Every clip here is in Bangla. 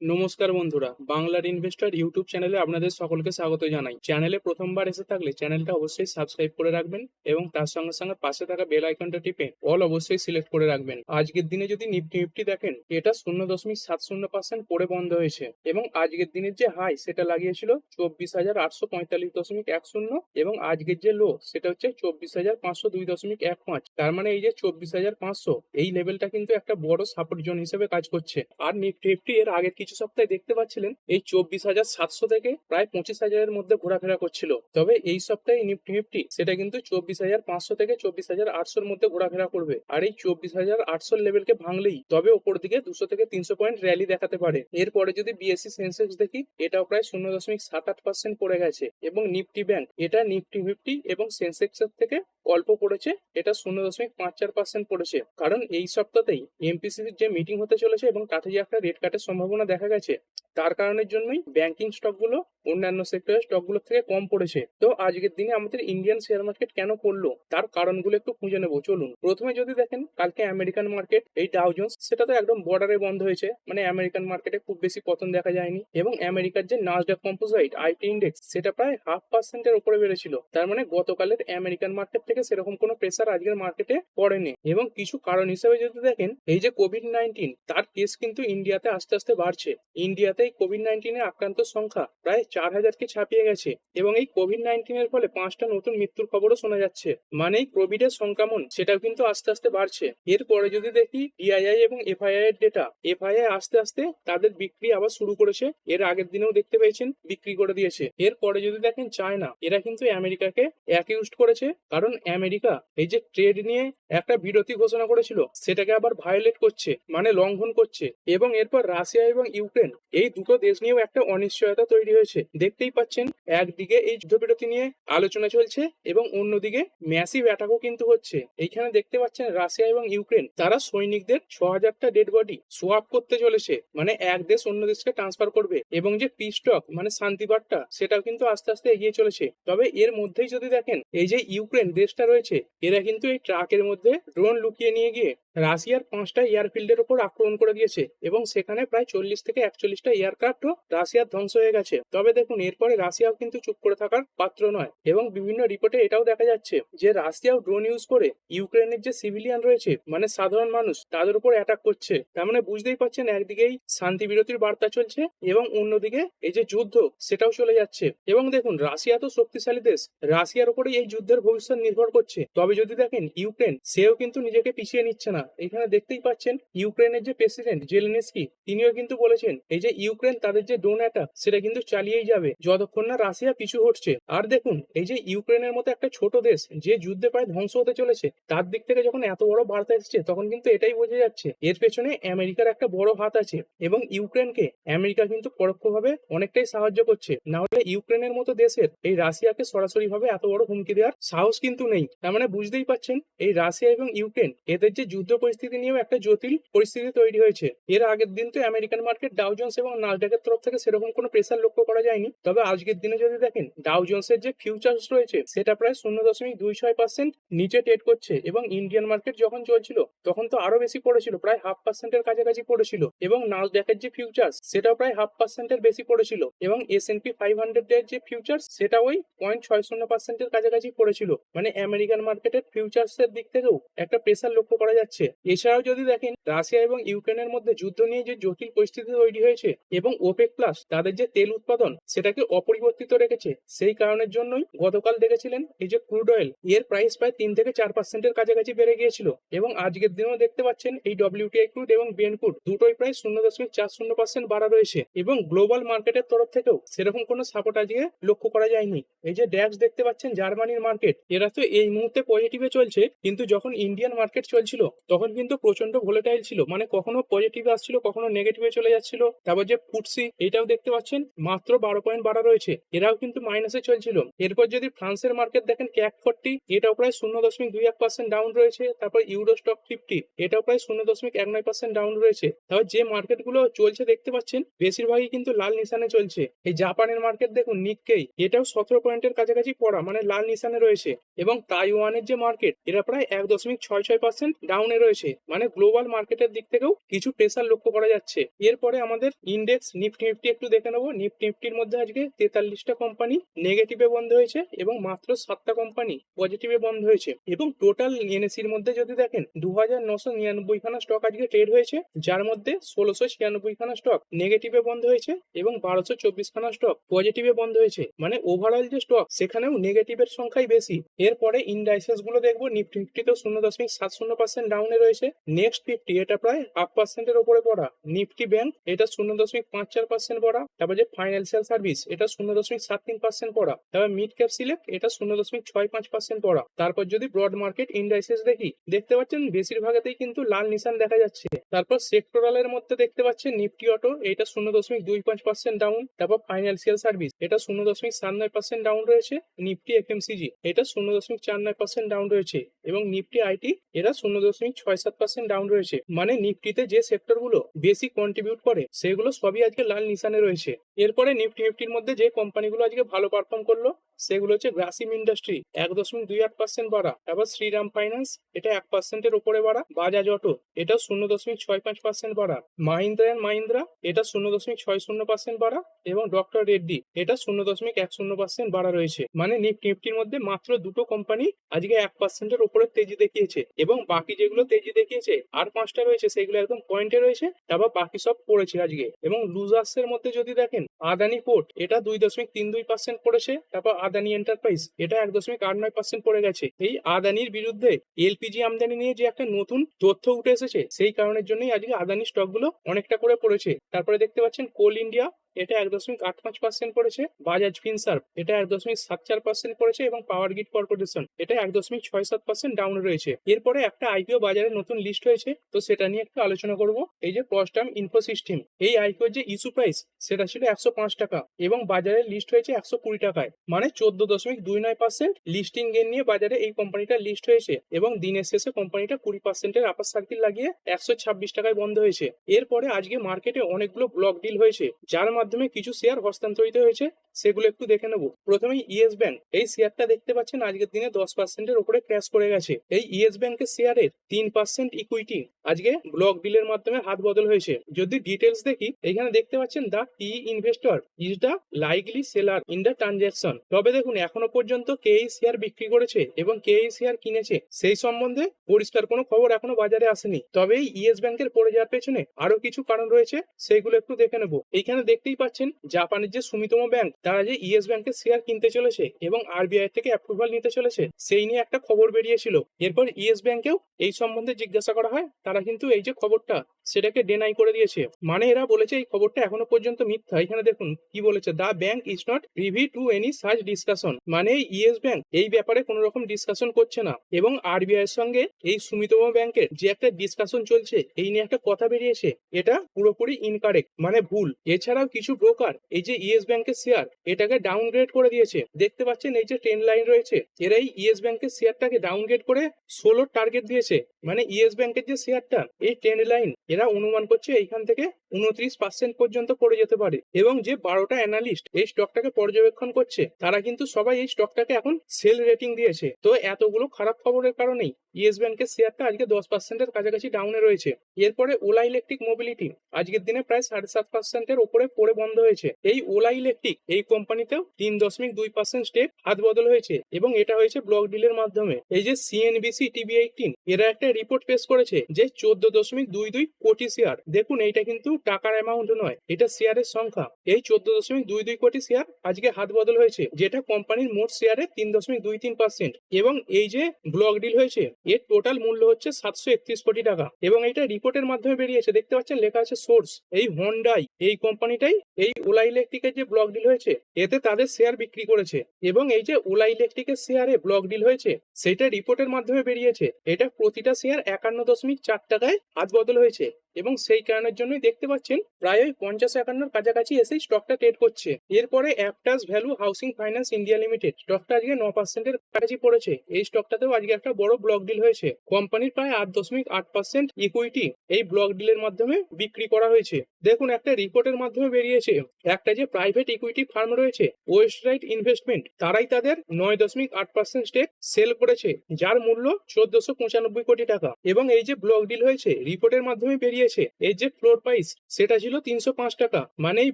নমস্কার বন্ধুরা, বাংলার ইনভেস্টর ইউটিউব চ্যানেলে আপনাদের সকলকে স্বাগত জানাই। চ্যানেলে প্রথমবার এসে থাকলে চ্যানেলটা অবশ্যই সাবস্ক্রাইব করে রাখবেন এবং তার সঙ্গে সঙ্গে পাশে থাকা বেল আইকনটা টিপে অল অবশ্যই সিলেক্ট করে রাখবেন। আজকের দিনে যদি নিফটি নিফটি দেখেন, এটা শূন্য দশমিক সাত শূন্য পার্সেন্ট পড়ে বন্ধ হয়েছে এবং আজকের দিনের যে হাই সেটা লাগিয়েছিল চব্বিশ হাজার আটশো পঁয়তাল্লিশ দশমিক এক শূন্য এবং আজকের যে লো সেটা হচ্ছে চব্বিশ হাজার পাঁচশো দুই দশমিক এক পাঁচ। তার মানে এই যে চব্বিশ হাজার পাঁচশো, এই লেভেলটা কিন্তু একটা বড় সাপোর্ট জোন হিসেবে কাজ করছে। আর নিফটি নিফটি এর আগের কিছু সপ্তাহে দেখতে পাচ্ছিলেন, এই চব্বিশ হাজার সাতশো থেকে প্রায় পঁচিশ হাজারের মধ্যে ঘোরাফেরা করছিল। তবে এই সপ্তাহে নিফটি নিফটি, সেটা কিন্তু চব্বিশ হাজার পাঁচশো থেকে চব্বিশ হাজার আটশোর মধ্যে ঘোরাফেরা করবে। আর এই চব্বিশ হাজার আটশোর লেভেলকে ভাঙলেই তবে ওপর দিকে দুশো থেকে তিনশো পয়েন্ট র্যালি দেখাতে পারে। এরপরে যদি বিএসসি সেন্সেক্স দেখি, এটাও প্রায় শূন্য দশমিক সাত আট পার্সেন্ট পড়ে গেছে। এবং নিফটি ব্যাংক এটা নিফটি ফিফটি এবং সেন্সেক্স এর থেকে অল্প পড়েছে, এটা শূন্য দশমিক পাঁচ চার পার্সেন্ট পড়েছে। কারণ এই সপ্তাহতেই এমপিসির যে মিটিং হতে চলেছে এবং তাতে যে একটা রেট কাটের সম্ভাবনা দেখা গেছে, তার কারণের জন্যই ব্যাংকিং স্টকগুলো অন্যান্য সেক্টরের স্টকগুলোর থেকে কম পড়েছে। তো আজকের দিনে আমাদের ইন্ডিয়ান শেয়ার মার্কেট কেন পড়ল? তার কারণগুলো একটু খুঁজে নেব, চলুন। প্রথমে যদি দেখেন, কালকে আমেরিকান মার্কেট এই ডাউজন্স সেটা তো একদম বর্ডারে বন্ধ হয়েছে। মানে আমেরিকান মার্কেটে খুব বেশি পতন দেখা যায়নি। এবং আমেরিকার যে নাসডাক কম্পোজাইট আইটি ইন্ডেক্স সেটা প্রায় হাফ পার্সেন্টের উপরে বেড়েছিল। তার মানে গতকালের আমেরিকান মার্কেট থেকে সেরকম কোনো প্রেসার আজকের মার্কেটে পড়েনি। এবং কিছু কারণ হিসেবে যদি দেখেন, এই যে কোভিড নাইন্টিন তার কেস কিন্তু ইন্ডিয়াতে আস্তে আস্তে বাড়ছে। ইন্ডিয়াতে এই কোভিড নাইন্টিনের আক্রান্ত সংখ্যা প্রায় চার হাজারকে ছাপিয়ে গেছে। এবং এই কোভিড নাইন্টিনের ফলে পাঁচটা নতুন মৃত্যুর খবরও শোনা যাচ্ছে। মানে এই কোভিডের সংক্রমণ, সেটাও কিন্তু আস্তে আস্তে বাড়ছে। এরপরে যদি দেখি ডিআইআই এবং এফআইআই এর ডেটা এফআইআই আস্তে আস্তে তাদের বিক্রি আবার শুরু করেছে। এর আগের দিনেও দেখতে পেয়েছেন, বিক্রি করে দিয়েছে। এরপরে যদি দেখেন চায়না এরা কিন্তু আমেরিকাকে অ্যাকিউজড করেছে। কারণ আমেরিকা এই যে ট্রেড নিয়ে একটা বিরতি ঘোষণা করেছিল, সেটাকে আবার ভায়োলেট করছে মানে লঙ্ঘন করছে এবং এরপর রাশিয়া এবং ইউক্রেন এই দুটো দেশ নিয়েও একটা অনিশ্চয়তা তৈরি হয়েছে। দেখতেই পাচ্ছেন, একদিকে এই যুদ্ধবিরতি নিয়ে আলোচনা চলছে এবং অন্যদিকে ম্যাসিভ অ্যাটাকও কিন্তু হচ্ছে। এইখানে দেখতে পাচ্ছেন রাশিয়া এবং ইউক্রেন, তারা সৈনিকদের ছ হাজারটা ডেড বডি সোয়াপ করতে চলেছে মানে এক দেশ অন্য দেশকে ট্রান্সফার করবে এবং যে পিস্টক মানে শান্তিবার্তা সেটাও কিন্তু আস্তে আস্তে এগিয়ে চলেছে। তবে এর মধ্যেই যদি দেখেন, এই যে ইউক্রেন দেশটা রয়েছে এরা কিন্তু এই ট্রাকের মধ্যে ড্রোন লুকিয়ে নিয়ে গিয়ে রাশিয়ার পাঁচটা এয়ারফিল্ডের উপর আক্রমণ করে দিয়েছে এবং সেখানে প্রায় চল্লিশ থেকে একচল্লিশটা এয়ারক্রাফটও রাশিয়ার ধ্বংস হয়ে গেছে। তবে দেখুন, এরপরে রাশিয়াও কিন্তু চুপ করে থাকার পাত্র নয় এবং বিভিন্ন রিপোর্টে এটাও দেখা যাচ্ছে যে রাশিয়াও ড্রোন ইউজ করে ইউক্রেনের যে সিভিলিয়ান রয়েছে মানে সাধারণ মানুষ, তাদের উপর অ্যাটাক করছে। তার মানে বুঝতেই পারছেন একদিকেই শান্তি বিরতির বার্তা চলছে এবং অন্যদিকে এই যে যুদ্ধ, সেটাও চলে যাচ্ছে। এবং দেখুন, রাশিয়া তো শক্তিশালী দেশ, রাশিয়ার উপরে এই যুদ্ধের ভবিষ্যৎ নির্ভর করছে। তবে যদি দেখেন, ইউক্রেন, সেও কিন্তু নিজেকে পিছিয়ে নিচ্ছে না। এখানে দেখতেই পাচ্ছেন ইউক্রেনের যে প্রেসিডেন্ট জেলেনস্কি, তিনিও কিন্তু বলেছেন, এই যে ইউক্রেন তাদের যে ড্রোন অ্যাটাক, সেটা কিন্তু চালিয়েই যাবে, যতক্ষণ না রাশিয়া পিছু হটছে। আর দেখুন, এই যে ইউক্রেনের মতো একটা ছোট দেশ, যে যুদ্ধে প্রায় ধ্বংস হতে চলেছে, তার দিক থেকে যখন এত বড় বার্তা এসেছে, তখন কিন্তু এটাই বোঝা যাচ্ছে, এর পেছনে আমেরিকার একটা বড় হাত আছে এবং ইউক্রেনকে আমেরিকা কিন্তু পরোক্ষভাবে অনেকটাই সাহায্য করছে। না হলে ইউক্রেনের মতো দেশের এই রাশিয়াকে সরাসরি ভাবে এত বড় হুমকি দেওয়ার সাহস কিন্তু নেই। তার মানে বুঝতেই পাচ্ছেন, এই রাশিয়া এবং ইউক্রেন, এদের যে যুদ্ধ পরিস্থিতি নিয়েও একটা জটিল পরিস্থিতি তৈরি হয়েছে। এর আগের দিন তো আমেরিকান মার্কেট ডাউ ডাউজন্স এবং নাসডাকের তরফ থেকে সেরকম কোনো প্রেসার লক্ষ্য করা যায়নি। তবে আজকের দিনে যদি দেখেন ডাউ ডাউজন্সের যে ফিউচার্স রয়েছে, সেটা প্রায় শূন্য দশমিক দুই ছয় পার্সেন্ট নিচে ট্রেড করছে এবং ইন্ডিয়ান মার্কেট যখন চলছিল, তখন তো আরও বেশি পড়েছিল, প্রায় হাফ পার্সেন্টের কাছাকাছি পড়েছিল এবং নাসডাকের যে ফিউচার্স সেটাও প্রায় হাফ পার্সেন্টের বেশি পড়েছিল এবং S and P five hundred এর যে ফিউচার্স সেটা ওই পয়েন্ট ছয় শূন্য পার্সেন্টের কাছাকাছি পড়েছিল। মানে আমেরিকান মার্কেটের ফিউচার্স এর দিক থেকেও একটা প্রেসার লক্ষ্য করা যাচ্ছে। এছাড়াও যদি দেখেন, রাশিয়া এবং ইউক্রেনের মধ্যে যুদ্ধ নিয়ে যে জটিল পরিস্থিতি তৈরি হয়েছে এবং ওপেক প্লাস তাদের যে তেল উৎপাদন, সেটাকে অপরিবর্তিত রেখেছে, সেই কারণের জন্যই গতকাল দেখেছিলেন এই যে ক্রুড অয়েল, এর প্রাইস প্রায় তিন থেকে চার পার্সেন্টের কাছাকাছি বেড়ে গিয়েছিল এবং আজকের দিনেও দেখতে পাচ্ছেন এই ডব্লিউটিআই ক্রুড এবং বিএন ক্রুড দুটোই প্রায় শূন্য দশমিক চার শূন্য পার্সেন্ট বাড়া রয়েছে এবং গ্লোবাল মার্কেটের তরফ থেকেও সেরকম কোনো সাপোর্ট আজকে লক্ষ্য করা যায়নি। এই যে ড্যাক্স দেখতে পাচ্ছেন জার্মানির মার্কেট এরা তো এই মুহূর্তে পজিটিভে চলছে, কিন্তু যখন ইন্ডিয়ান মার্কেট চলছিল, তখন কিন্তু প্রচণ্ড ভোলেটাইল ছিল। মানে কখনো পজিটিভ আসছিল, কখনো নেগেটিভে চলে যাচ্ছিল। তারপর যে ফুটসি এটাও দেখতে পাচ্ছেন, মাত্র বারো পয়েন্ট বাড়া রয়েছে। এরাও কিন্তু মাইনাসে চলছিল। এরপর যদি ফ্রান্সের মার্কেট দেখেন ক্যাক ফোর্টি এটাও প্রায় শূন্য দশমিক দুই এক পার্সেন্ট ডাউন রয়েছে। তারপর ইউরো স্টক ফিফটি এটাও প্রায় শূন্য দশমিক এক নয় পার্সেন্ট ডাউন রয়েছে। তারপর যে মার্কেটগুলো চলছে দেখতে পাচ্ছেন, বেশিরভাগই কিন্তু লাল নিশানে চলছে। এই জাপানের মার্কেট দেখুন নিককেই এটাও সতেরো পয়েন্টের কাছাকাছি পড়া মানে লাল নিশানে রয়েছে। এবং তাইওয়ানের যে মার্কেট এরা প্রায় এক দশমিক ছয় ছয় পার্সেন্ট ডাউনে ডাউনে রয়েছে। মানে গ্লোবাল মার্কেটের দিক থেকেও কিছু প্রেসার লক্ষ্য করা যাচ্ছে। এরপরে আমাদের ইন্ডেক্স নিফটি নিফটি একটু দেখে নেব। নিফটি নিফটির মধ্যে আজকে তেতাল্লিশটা কোম্পানি নেগেটিভে বন্ধ হয়েছে এবং মাত্র সাতটা কোম্পানি পজিটিভে বন্ধ হয়েছে। এবং টোটাল এনএসির মধ্যে যদি দেখেন দু হাজার নশো নিরানব্বই খানা স্টক আজকে ট্রেড হয়েছে। যার মধ্যে ষোলোশো ছিয়ানব্বই খানা স্টক নেগেটিভে বন্ধ হয়েছে এবং বারোশো চব্বিশ খানা স্টক পজিটিভে বন্ধ হয়েছে। মানে ওভারঅল যে স্টক সেখানেও নেগেটিভের সংখ্যাই বেশি। এরপরে ইন্ডাইসেসগুলো দেখব নিফটি ফিফটিতেও শূন্য দশমিক সাত শূন্য পার্সেন্ট ডাউনে রয়েছে নেক্সট ফিফটি এটা প্রায় হাফ পার্সেন্টের ওপরে পড়া। নিফটি ব্যাংক এটা শূন্য দশমিক পাঁচ চার পার্সেন্ট পড়া। তারপর যে ফাইন্যান্সিয়াল সার্ভিস এটা শূন্য দশমিক সাত তিন পার্সেন্ট পড়া। তারপর মিড ক্যাপ সিলেক্ট এটা শূন্য দশমিক ছয় পাঁচ পার্সেন্ট পড়া। তারপর যদি ব্রড মার্কেট ইন্ডাইসেস দেখি, দেখতে পাচ্ছেন বেশিরভাগতেই কিন্তু লাল নিশান দেখা যাচ্ছে। তারপর সেক্টরালের মধ্যে দেখতে পাচ্ছেন নিফটি অটো এটা শূন্য দশমিক দুই পাঁচ পার্সেন্ট ডাউন তারপর ফাইন্যান্সিয়াল সার্ভিস এটা শূন্য দশমিক সাত নয় পার্সেন্ট ডাউন রয়েছে। নিফটি এফএমসিজি এটা শূন্য দশমিক চার নয় পার্সেন্ট ডাউন রয়েছে। এবং নিফটি আইটি, এরা শূন্য দশমিক ছয় সাত পার্সেন্ট ডাউন রয়েছে। মানে নিফটিতে যে সেক্টরগুলো বেশি কন্ট্রিবিউট করে, সেগুলো সবই আজকে লাল নিশানে রয়েছে। এরপরে নিফটি, নিফটির মধ্যে যে কোম্পানিগুলো আজকে ভালো পারফর্ম করল, সেগুলো হচ্ছে গ্রাসিম ইন্ডাস্ট্রি এক দশমিক দুই আট পার্সেন্ট বাড়া। তারপর শ্রীরাম ফাইন্যান্স এটা এক পার্সেন্টের উপরে বাড়া। বাজাজ অটো, এটা শূন্য দশমিক ছয় পাঁচ পার্সেন্ট বাড়া। মাহিন্দ্রা অ্যান্ড মাহিন্দ্রা, এটা শূন্য দশমিক ছয় শূন্য পার্সেন্ট বাড়া। এবং ডক্টর রেড্ডি, এটা শূন্য দশমিক এক শূন্য পার্সেন্ট বাড়া রয়েছে। মানে নিফটি, নিফটির মধ্যে মাত্র দুটো কোম্পানি আজকে এক পার্সেন্টের উপরে তেজি দেখিয়েছে এবং বাকি যেগুলো তেজি দেখিয়েছে, আর পাঁচটা রয়েছে, সেগুলো একদম পয়েন্টে রয়েছে, তারপর বাকি সব পড়েছে আজকে। এবং লুজার্স এর মধ্যে যদি দেখেন, আদানি পোর্ট এটা দুই দশমিক তিন দুই পার্সেন্ট পড়েছে, তারপর আদানি এন্টারপ্রাইজ এটা এক দশমিক আট নয় পার্সেন্ট পড়ে গেছে। এই আদানির বিরুদ্ধে এলপিজি আমদানি নিয়ে যে একটা নতুন তথ্য উঠে এসেছে, সেই কারণের জন্যই আজকে আদানি স্টকগুলো অনেকটা করে পড়েছে। তারপরে দেখতে পাচ্ছেন কোল ইন্ডিয়া এটা এক দশমিক আট পাঁচ পার্সেন্ট পড়েছে। বাজাজ ফিনসার্ভ, এটা এক দশমিক সাত চার পার্সেন্ট পড়েছে এবং পাওয়ার গ্রিড কর্পোরেশন, এটা এক দশমিক ছয় সাত পার্সেন্ট ডাউন রয়েছে। এরপরে একটা আইপিও বাজারে নতুন লিস্ট হয়েছে, তো সেটা নিয়ে একটু আলোচনা করব। এই যে প্রস্টাম ইনফো সিস্টেম এই আইপিওর যে ইস্যু প্রাইস সেটা ছিল একশো পাঁচ টাকা এবং বাজারে লিস্ট হয়েছে একশো কুড়ি টাকায়। মানে চোদ্দ দশমিক দুই নয় পার্সেন্ট লিস্টিং গেন নিয়ে বাজারে এই কোম্পানিটা লিস্ট হয়েছে এবং দিনের শেষে কোম্পানিটা কুড়ি পার্সেন্টের আপার সার্কিল লাগিয়ে একশো ছাব্বিশ টাকায় বন্ধ হয়েছে। এরপরে আজকে মার্কেটে অনেকগুলো ব্লক ডিল হয়েছে, যার কিছু শেয়ার হস্তান্তরিত হয়েছে, সেগুলো একটু দেখে নেব। প্রথমেই ইয়েস ব্যাংক। এই শেয়ারটা দেখতে পাচ্ছেন, আজকের দিনে দশ পার্সেন্টের উপরে ক্র্যাশ করে গেছে। এই ইয়েস ব্যাংকের শেয়ারের তিন পার্সেন্ট ইকুইটি আজকে ব্লক ডিলের মাধ্যমে হাত বদল হয়েছে। যদি ডিটেলস দেখি এখানে দেখতে পাচ্ছেন the T investor is the likely seller in the transaction তবে দেখুন, এখনও পর্যন্ত কে এই শেয়ার বিক্রি করেছে এবং কে এই শেয়ার কিনেছে, সেই সম্বন্ধে পরিষ্কার কোনো খবর এখনও বাজারে আসেনি। তবে এই ইয়েস ব্যাংকের পড়ে যাওয়ার পেছনে আরও কিছু কারণ রয়েছে, সেগুলো একটু দেখে নেব। এইখানে দেখতেই পাচ্ছেন, জাপানের যে সুমিতম ব্যাংক, তারা যে ইয়েস ব্যাংকের শেয়ার কিনতে চলেছে এবং আরবিআই থেকে অ্যাপ্রুভাল নিতে চলেছে, সেই নিয়ে একটা খবর বেরিয়েছিল। এরপর ইয়েস ব্যাংকেও এই সম্বন্ধে জিজ্ঞাসা করা হয়, তারা কিন্তু এই যে খবরটা, সেটাকে ডেনাই করে দিয়েছে। মানে এরা বলেছে এই খবরটা এখনও পর্যন্ত মিথ্যা। এখানে দেখুন, কি বলেছে? The bank is not privy to any search discussion মানে ইয়েস ব্যাংক এই ব্যাপারে কোনো রকম ডিসকাশন করছে না। এবং আরবিআই এর সঙ্গে এই সুমিতম ব্যাংকের যে একটা ডিসকাশন চলছে, এই নিয়ে একটা কথা বেরিয়েছে। এটা পুরোপুরি ইনকারেক্ট মানে ভুল। এছাড়াও কিছু ব্রোকার এই যে ইয়েস ব্যাংকের শেয়ার এটাকে ডাউনগ্রেড করে দিয়েছে। দেখতে পাচ্ছেন এই যে ট্রেন লাইন রয়েছে, এরা এই ইয়েস ব্যাংকের শেয়ারটাকে ডাউনগ্রেড করে ষোলো টার্গেট দিয়েছে। মানে ইয়েস ব্যাংকের যে শেয়ারটা এই ট্রেন লাইন এরা অনুমান করছে এইখান থেকে উনত্রিশ পার্সেন্ট পর্যন্ত পড়ে যেতে পারে। এবং যে বারোটা অ্যানালিস্ট এই স্টকটাকে পর্যবেক্ষণ করছে, তারা কিন্তু সবাই এই স্টকটাকে এখন সেল রেটিং দিয়েছে। তো এতগুলো খারাপ খবরের কারণেই ইয়েস ব্যাংকের শেয়ারটা আজকে দশ পার্সেন্টের কাছাকাছি ডাউনে রয়েছে। এরপরে ওলা ইলেকট্রিক মোবিলিটি আজকের দিনে প্রায় সাড়ে সাত পার্সেন্টের ওপরে পড়ে বন্ধ হয়েছে। এই ওলা ইলেকট্রিক এই কোম্পানিতেও তিন দশমিক দুই পার্সেন্ট স্টেপ হাত বদল হয়েছে এবং এটা হয়েছে ব্লক ডিলের মাধ্যমে। এই যে সিএনবিসি টিভি এইটিন এরা একটা রিপোর্ট পেশ করেছে যে চোদ্দ দশমিক দুই দুই কোটি শেয়ার দেখুন, এইটা কিন্তু টাকার অ্যামাউন্ট নয়, এটা শেয়ারের সংখ্যা। এই চোদ্দ দশমিক দুই দুই কোটি শেয়ার আজকে হাত বদল হয়েছে, যেটা কোম্পানির মোট শেয়ারের তিন দশমিক দুই তিন পার্সেন্ট এবং এই যে ব্লক ডিল হয়েছে, এর টোটাল মূল্য হচ্ছে সাতশো একত্রিশ কোটি টাকা। এবং এটা রিপোর্টের মাধ্যমে বেরিয়েছে, দেখতে পাচ্ছেন লেখা আছে সোর্স এই হন্ডাই এই কোম্পানিটাই এই ওলা ইলেকট্রিকের যে ব্লক ডিল হয়েছে, এতে তাদের শেয়ার বিক্রি করেছে। এবং এই যে ওলা ইলেকট্রিকের শেয়ারে ব্লক ডিল হয়েছে, সেটা রিপোর্টের মাধ্যমে বেরিয়েছে, এটা প্রতিটা শেয়ার একান্ন দশমিক চার টাকায় হাত বদল হয়েছে। এবং সেই কারণের জন্যই দেখতে পাচ্ছেন প্রায় ওই পঞ্চাশ একান্নর কাছাকাছি এসেই স্টকটা ট্রেড করছে। এরপরে Aptus Value Housing Finance India Limited স্টকটা আজকে ন পার্সেন্টের কাছাকাছি পড়েছে। এই স্টকটাতেও আজকে একটা বড় ব্লক ডিল হয়েছে। কোম্পানির প্রায় আট দশমিক আট পার্সেন্ট ইকুইটি এই ব্লক ডিলের মাধ্যমে বিক্রি করা হয়েছে। দেখুন, একটা রিপোর্টের মাধ্যমে বেরিয়েছে। একটা যে প্রাইভেট ইকুইটি ফার্ম রয়েছে ওয়েস্ট রাইট ইনভেস্টমেন্ট তারাই তাদের নয় দশমিক আট পার্সেন্ট স্টেক সেল করেছে, যার মূল্য চোদ্দশো পঁচানব্বই কোটি টাকা। এবং এই যে ব্লক ডিল হয়েছে রিপোর্টের মাধ্যমে বেরিয়েছে। এই যে ফ্লোর প্রাইস সেটা ছিল তিনশো পাঁচ টাকা। মানে এই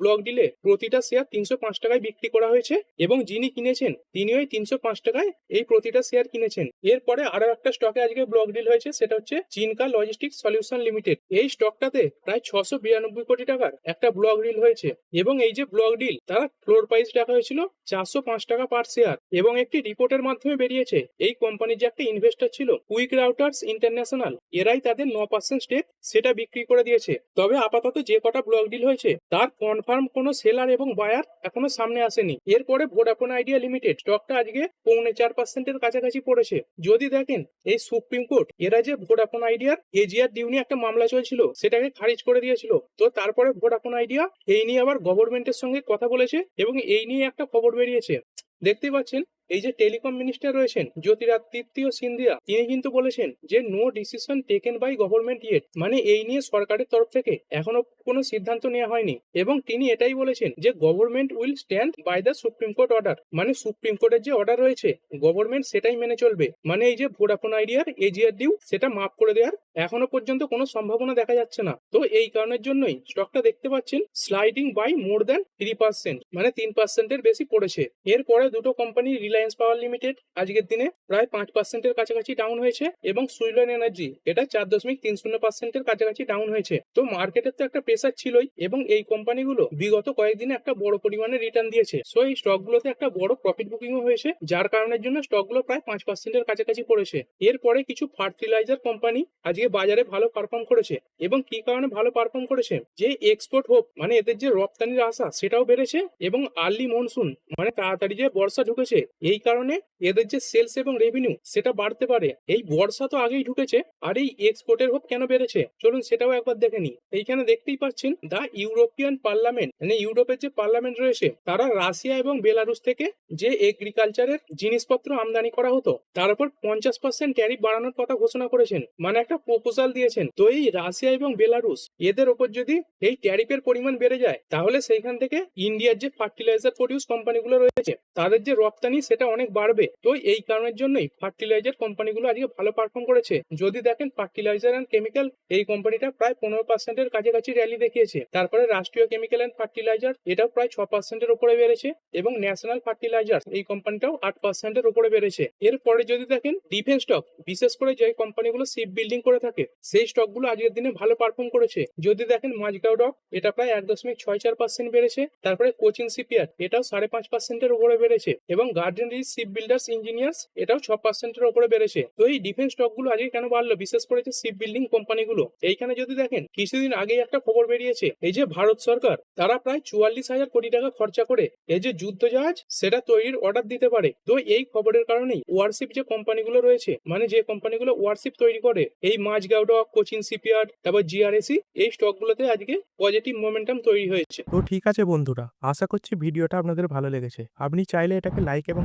ব্লক ডিলে প্রতিটা শেয়ার তিনশো পাঁচ টাকায় বিক্রি করা হয়েছে এবং যিনি কিনেছেন তিনি ওই তিনশো পাঁচ টাকায় এই প্রতিটা শেয়ার কিনেছেন। এরপরে আরও একটা স্টকে আজকে ব্লক ডিল হয়েছে, সেটা হচ্ছে চিনকা লজিস্টিক সলিউশন লিমিটেড এই স্টকটাতে প্রায় ছশো বিরানব্বই কোটি টাকার একটা ব্লক ডিল হয়েছে এবং এই যে ব্লক ডিল তারা ফ্লোর প্রাইস রাখা হয়েছিল চারশো পাঁচ টাকা পার শেয়ার এবং একটি রিপোর্টের মাধ্যমে বেরিয়েছে। এই কোম্পানির যে একটা ইনভেস্টর ছিল কুইক রাউটার্স ইন্টারন্যাশনাল এরাই তাদের ন পার্সেন্ট স্টেক সেটা বিক্রি করে দিয়েছে। তবে আপাতত যে কটা ব্লক ডিল হয়েছে, তার কনফার্ম কোনো সেলার এবং বায়ার এখনও সামনে আসেনি। এরপরে ভোডাফোন আইডিয়া লিমিটেড স্টকটা আজকে পৌনে চার পার্সেন্টের কাছাকাছি পড়েছে। যদি দেখেন, এই সুপ্রিম কোর্ট এরা যে ভোডাফোন আইডিয়ার এজিআর ডিউ নিয়ে একটা মামলা চলছিল, সেটাকে খারিজ করে দিয়েছিল। তো তারপরে ভোডাফোন আইডিয়া এই নিয়ে আবার গভর্নমেন্টের সঙ্গে কথা বলেছে এবং এই নিয়ে একটা খবর বেরিয়েছে। দেখতেই পাচ্ছেন এই যে টেলিকম মিনিস্টার রয়েছেন জ্যোতিরাদিত্য সিন্ধিয়া, তিনি কিন্তু বলেছেন যে no decision taken by government yet মানে এই নিয়ে সরকারের তরফ থেকে এখনও কোনো সিদ্ধান্ত নেওয়া হয়নি। এবং তিনি এটাই বলেছেন যে government will stand by the supreme court order মানে সুপ্রিম কোর্টের যে অর্ডার রয়েছে গভর্নমেন্ট সেটাই মেনে চলবে। মানে এই যে ভোডাফোন আইডিয়ার এজিআর ডিউ সেটা মাফ করে দেওয়ার এখনও পর্যন্ত কোনো সম্ভাবনা দেখা যাচ্ছে না। তো এই কারণের জন্যই স্টকটা দেখতে পাচ্ছেন sliding by more than three percent মানে তিন পার্সেন্টের বেশি পড়েছে। এরপরে দুটো কোম্পানি রিলায়েন্স পাওয়ার লিমিটেড আজকের দিনে প্রায় পাঁচ পার্সেন্টের কাছাকাছি ডাউন হয়েছে এবং সুইলন এনার্জি এটা চার দশমিক তিন শূন্য পার্সেন্টের কাছাকাছি ডাউন হয়েছে। তো মার্কেটের তো একটা প্রেসার ছিলই এবং এই কোম্পানিগুলো বিগত কয়েকদিনে একটা বড় পরিমাণে রিটার্ন দিয়েছে। সো এই স্টকগুলোতে একটা বড় প্রফিট বুকিংও হয়েছে, যার কারণের জন্য স্টকগুলো প্রায় পাঁচ পার্সেন্টের কাছাকাছি পড়েছে। এরপরে কিছু ফার্টিলাইজার কোম্পানি আজকে বাজারে ভালো পারফর্ম করেছে এবং কি কারণে ভালো পারফর্ম করেছে? যে এক্সপোর্ট হোপ মানে এদের যে রপ্তানির আশা, সেটাও বেড়েছে এবং আর্লি মনসুন মানে তাড়াতাড়ি যে বর্ষা ঢুকেছে এই কারণে এদের যে সেলস এবং রেভিনিউ, সেটা বাড়তে পারে। এই বর্ষা তো আগেই ঢুকেছে, আর এই এক্সপোর্টের হোপ কেন বেড়েছে? চলুন সেটাও একবার দেখে নিই। এইখানে দেখতেই পাচ্ছেন, দা ইউরোপিয়ান পার্লামেন্ট মানে ইউরোপের যে পার্লামেন্ট রয়েছে, তারা রাশিয়া এবং বেলারুস থেকে যে এগ্রিকালচারের জিনিসপত্র আমদানি করা হতো, তার উপর পঞ্চাশ পার্সেন্ট ট্যারিফ বাড়ানোর কথা ঘোষণা করেছেন। মানে একটা প্রপোজাল দিয়েছেন। তো এই রাশিয়া এবং বেলারুস এদের ওপর যদি এই ট্যারিফের পরিমাণ বেড়ে যায়, তাহলে সেইখান থেকে ইন্ডিয়ার যে ফার্টিলাইজার প্রডিউস কোম্পানিগুলো রয়েছে, তাদের যে রপ্তানি সেটা অনেক বাড়বে। তো এই কারণের জন্যই ফার্টিলাইজার কোম্পানিগুলো আজকে ভালো পারফর্ম করেছে। যদি দেখেন ফার্টিলাইজার অ্যান্ড কেমিক্যাল এই কোম্পানিটা প্রায় পনেরো পার্সেন্টের কাছাকাছি র্যালি দেখিয়েছে। তারপরে রাষ্ট্রীয় কেমিক্যাল অ্যান্ড ফার্টিলাইজার এটাও প্রায় ছ পার্সেন্টের উপরে বেড়েছে এবং ন্যাশনাল ফার্টিলাইজার এই কোম্পানিটাও আট পার্সেন্টের উপরে বেড়েছে। এরপরে যদি দেখেন ডিফেন্স স্টক বিশেষ করে যে কোম্পানিগুলো শিপ বিল্ডিং করে থাকে, সেই স্টকগুলো আজকের দিনে ভালো পারফর্ম করেছে। যদি দেখেন মাঝগাঁও ডক এটা প্রায় এক দশমিক ছয় চার পার্সেন্ট বেড়েছে। তারপরে কোচিং সিপিয়ার এটাও সাড়ে পাঁচ পার্সেন্টের উপরে বেড়েছে এবং Garden Reach ship builders engineers এটাও ছ পার্সেন্টের উপরে বেড়েছে। তো এই ডিফেন্স স্টকগুলো আজকে কেন বাড়লো? বিশেষ করে যে শিপ বিল্ডিং কোম্পানিগুলো এইখানে যদি দেখেন, কিছুদিন আগেই একটা খবর বেরিয়েছে। এই যে ভারত সরকার, তারা প্রায় চুয়াল্লিশ হাজার কোটি টাকা খরচা করে এই যে যুদ্ধ জাহাজ সেটা তৈরির অর্ডার দিতে পারে। তো এই খবরের কারণেই ওয়ারশিপ যে কোম্পানিগুলো রয়েছে মানে যে কোম্পানিগুলো ওয়ারশিপ তৈরি করে, এই মাঝগাঁও ডক কোচিন সিপিয়ার্ড তারপর জিআরএসি এই স্টকগুলোতে আজকে পজিটিভ মোমেন্টাম তৈরি হয়েছে। তো ঠিক আছে বন্ধুরা, আশা করছি ভিডিওটা আপনাদের ভালো লেগেছে। আপনি চাইলে এটাকে লাইক এবং